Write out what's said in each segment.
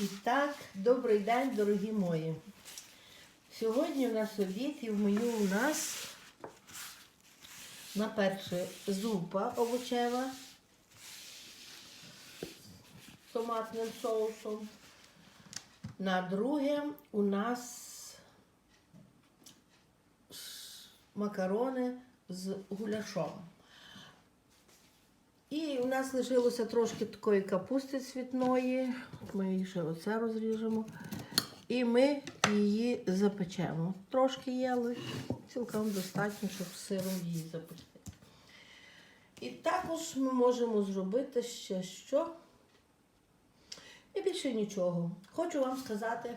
І так, добрий день, дорогі мої. Сьогодні у нас обід і в меню у нас на перше зупа овочева з томатним соусом. На друге у нас макарони з гуляшом. І у нас лишилося трошки такої капусти цвітної. Ми її ще оце розріжемо. І ми її запечемо. Трошки є, але цілком достатньо, щоб сиром її запекти. І також ми можемо зробити ще що. І більше нічого. Хочу вам сказати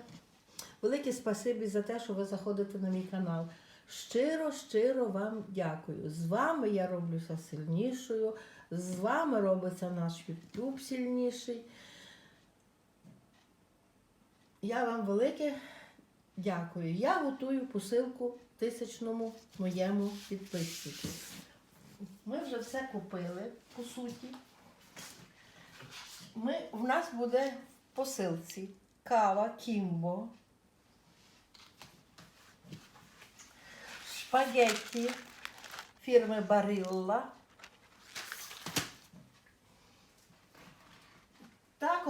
велике спасибі за те, що ви заходите на мій канал. Щиро, щиро вам дякую. З вами я роблюся сильнішою. З вами робиться наш YouTube сильніший. Я вам велике дякую. Я готую посилку тисячному моєму підписчику. Ми вже все купили, по суті. Ми, в нас буде в посилці кава Кімбо, шпагетті фірми Барилла.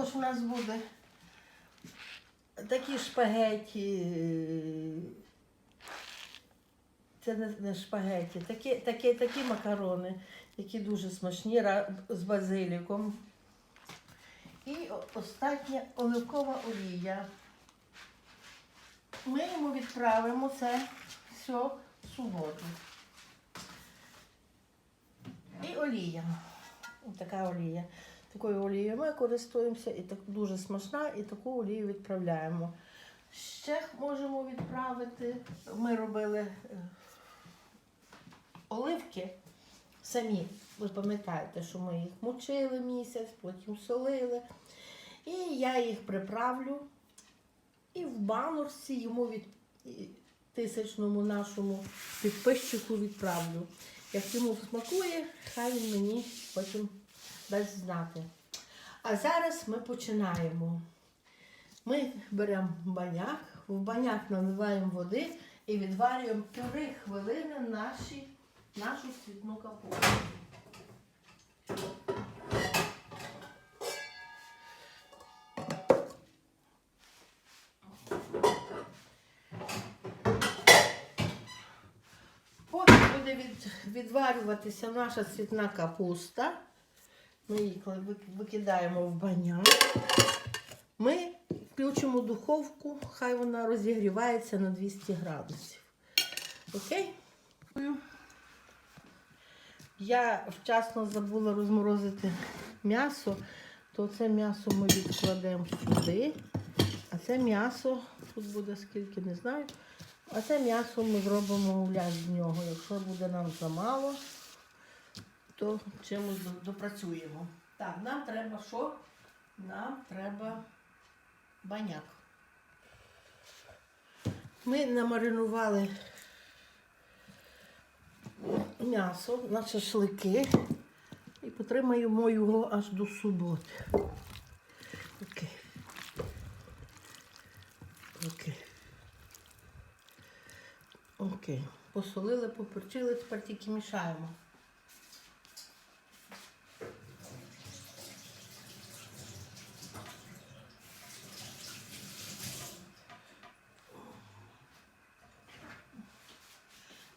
Також у нас буде такі шпагеті. Це не, шпагеті, такі, такі, такі макарони, які дуже смачні з базиліком. І остання оливкова олія. Ми йому відправимо це все в суботу. І олія. Ось така олія. Такою олією ми користуємося і так дуже смачна, і таку олію відправляємо. Ще можемо відправити. Ми робили е, оливки самі. Ви пам'ятаєте, що ми їх мочили місяць, потім солили. І я їх приправлю і в баночці йому від тисячному нашому підписчику відправлю. Як йому смакує, хай він мені потім дасть знати. А зараз ми починаємо. Ми беремо баняк, в баняк наливаємо води і відварюємо 3 хвилини наші, нашу цвітну капусту. Поки буде від, відварюватися наша цвітна капуста, ми її викидаємо в баняк. Ми включимо духовку, хай вона розігрівається на 200 градусів. Окей? Я вчасно забула розморозити м'ясо, то це м'ясо ми відкладемо сюди. А це м'ясо, тут буде скільки, не знаю. А це м'ясо ми зробимо гуляш з нього. Якщо буде нам замало, то чимось допрацюємо. Так, нам треба що? Нам треба баняк. Ми намаринували м'ясо на шашлики і потримаємо його аж до суботи. Окей. Окей. Окей. Посолили, поперчили, тепер тільки мішаємо.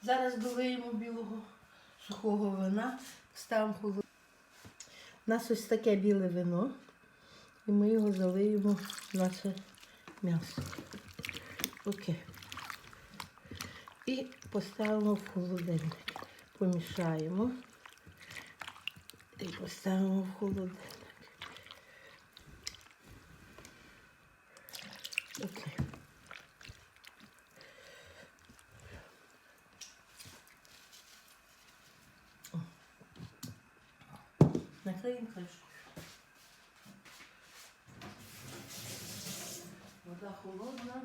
Зараз долиємо білого сухого вина, ставимо холод. У нас ось таке біле вино, і ми його залиємо в наше м'ясо. Окей. І поставимо в холодильник. Помішаємо. І поставимо в холодильник. Окей. Накриємо кришку. Вода холодна.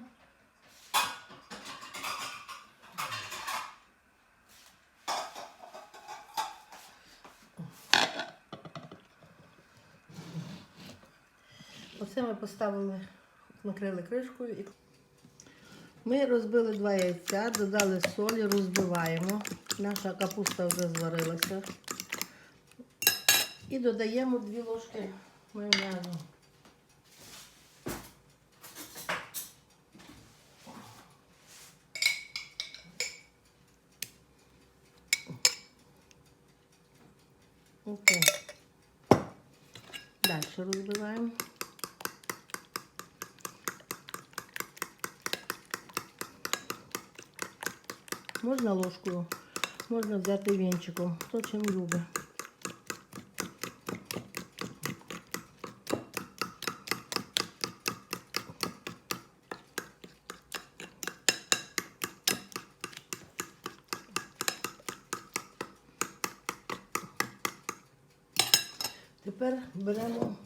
Оце ми поставили накрили кришкою. Ми розбили два яйця, додали солі, розбиваємо. Наша капуста вже зварилася. І додаємо дві ложки майонезу. Окей. Далі розбиваємо. Можна ложкою, можна взяти вінчиком, хто чим любить. Тепер беремо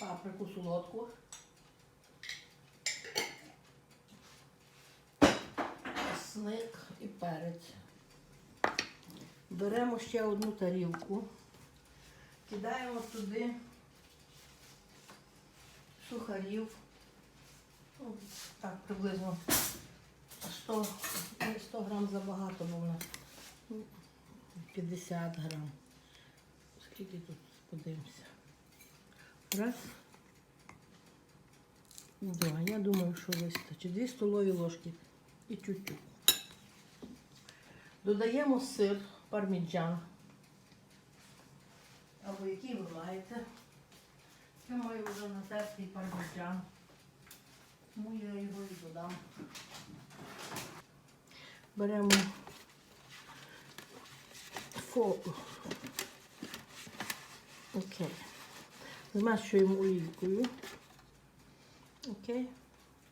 паприку солодку. Сник і перець. Беремо ще одну тарілку, кидаємо туди сухарів. Ну, так, приблизно 100, 100 грам забагато, ну, 50 грам. Скільки тут подивимося? Раз. Два. Я думаю, що вистачить. Дві столові ложки і чуть-чуть. Додаємо сир парміджан. Або який ви маєте. Я маю вже натертий парміджан. Тому я його і додам. Беремо фо. Окей. Змащуємо олійкою. Окей.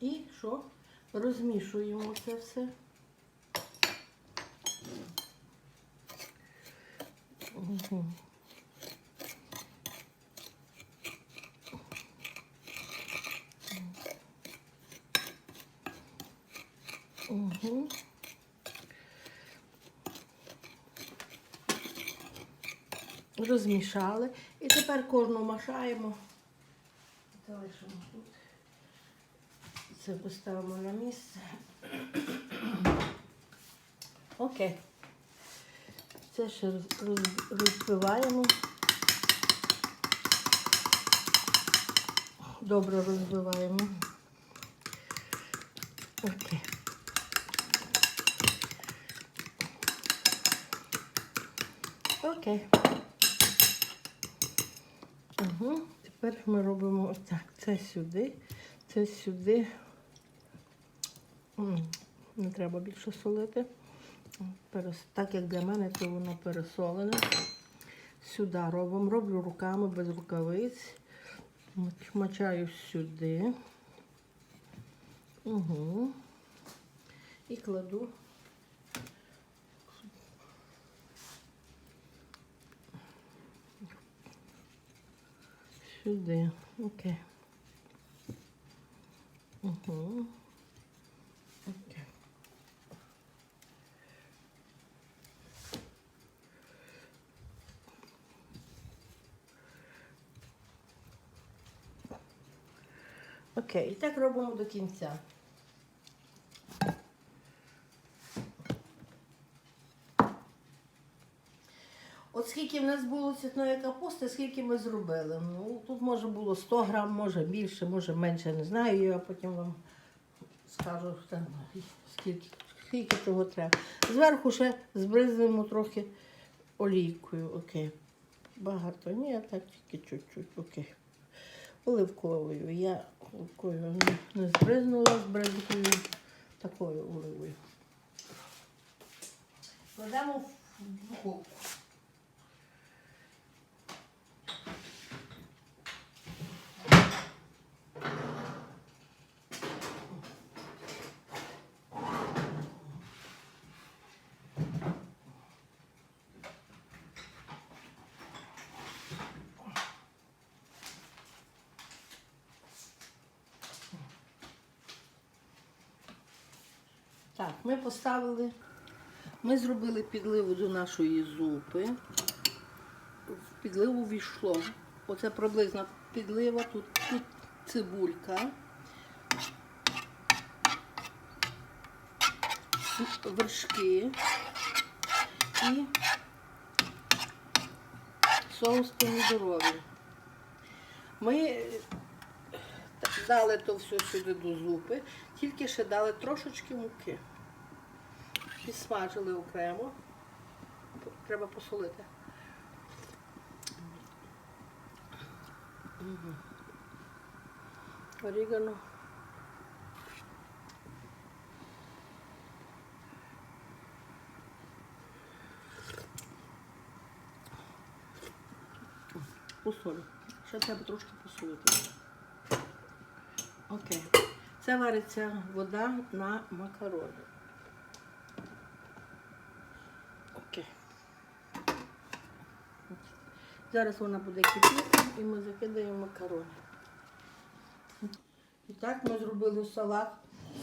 І що? Розмішуємо це все. Угу. Розмішали. І тепер кожну машаємо. Це лишимо тут. Це поставимо на місце. Окей. Це ще роз- роз- розбиваємо. Добре розбиваємо. Окей. Окей. Угу. Тепер ми робимо ось так. Це сюди, це сюди. Не треба більше солити. Так як для мене, то воно пересолене. Сюди робимо. Роблю руками без рукавиць. Мачаю сюди. Угу. І кладу. Сюди. Окей. Угу. Окей. Окей, і так робимо до кінця. От скільки в нас було цвітної капусти, скільки ми зробили. Ну, тут може було 100 грам, може більше, може менше, не знаю. Я потім вам скажу, скільки, скільки чого треба. Зверху ще збризнемо трохи олійкою. Окей. Багато. Ні, а так тільки чуть-чуть. Окей. Оливковою. Я оливкою не, збризнула з бризкою, такою оливою. Кладемо в духовку. Так, ми поставили, ми зробили підливу до нашої зупи. В підливу війшло. Оце приблизно підлива, тут, тут цибулька. Вершки і соус помідоровий. Ми дали то все сюди до зупи, тільки ще дали трошечки муки. Підсмажили окремо. Треба посолити. Орігано. Посолю. Ще треба трошки посолити. Окей. Це вариться вода на макарони. Окей. Зараз вона буде кипіти і ми закидаємо макарони. І так ми зробили салат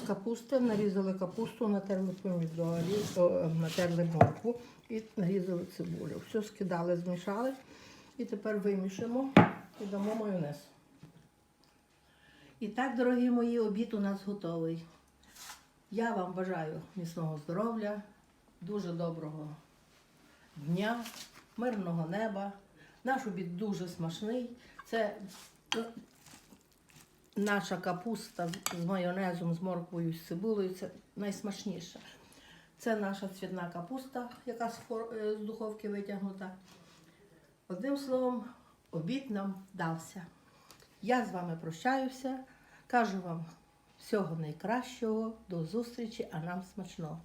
з капусти, нарізали капусту, натерли помідорі, о, натерли моркву і нарізали цибулю. Все скидали, змішали. І тепер вимішимо і дамо майонез. І так, дорогі мої, обід у нас готовий. Я вам бажаю міцного здоров'я, дуже доброго дня, мирного неба. Наш обід дуже смачний. Це е, наша капуста з майонезом, з морквою, з цибулею. Це найсмачніше. Це наша цвітна капуста, яка з, фор- е, з духовки витягнута. Одним словом, обід нам вдався. Я з вами прощаюся. Кажу вам всього найкращого, до зустрічі, а нам смачного.